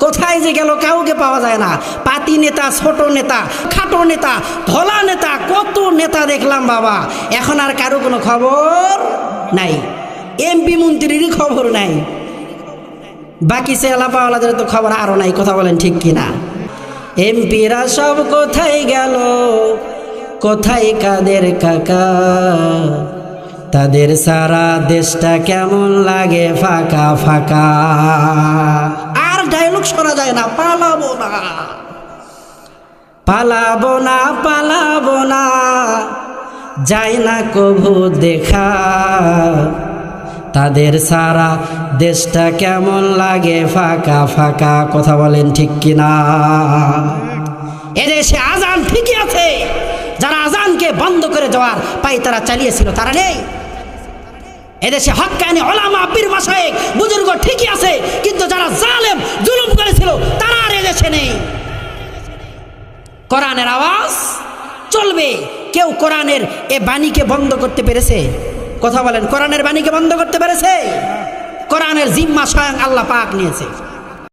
কোথায় যে গেল কাউকে পাওয়া যায় না। পাতি নেতা, ছোট নেতা, খাটো নেতা, ধলা নেতা, কত নেতা দেখলাম বাবা। এখন আর কারও কোনো খবর নাই। এমপি মন্ত্রীরই খবর নাই। বাকি সেলা পাওয়ালাদের তো খবর আরও নাই, কথা বলেন ঠিক কিনা? এমপিরা সব কোথায় গেল? কোথায় কাদের কাকা? তাদের সারা দেশটা কেমন লাগে ফাঁকা ফাঁকা? শোনা যায় না, পালাবো না। পালাবো না পালাবো না যায় না কভু দেখা। তাদের সারা দেশটা কেমন লাগে, ফাঁকা ফাঁকা, কথা বলেন ঠিক কিনা? এদেশে আজান ঠিকই আছে, যারা আজানকে বন্ধ করে দেওয়ার পাই তারা চালিয়েছিল, তারা নেই। এদেশে হকানি ওলামা, পীর মাসায়েক বুজুর্গ ঠিকই আছে কিন্তু যারা জালেম জুলুম করেছিল তারা আর এদেশে নেই কোরআনের আওয়াজ চলবে। কেউ কোরআনের এ বাণীকে বন্ধ করতে পেরেছে। কথা বলেন, কোরআনের বাণীকে বন্ধ করতে পেরেছে? কোরআনের জিম্মা স্বয়ং আল্লাহ পাক নিয়েছে।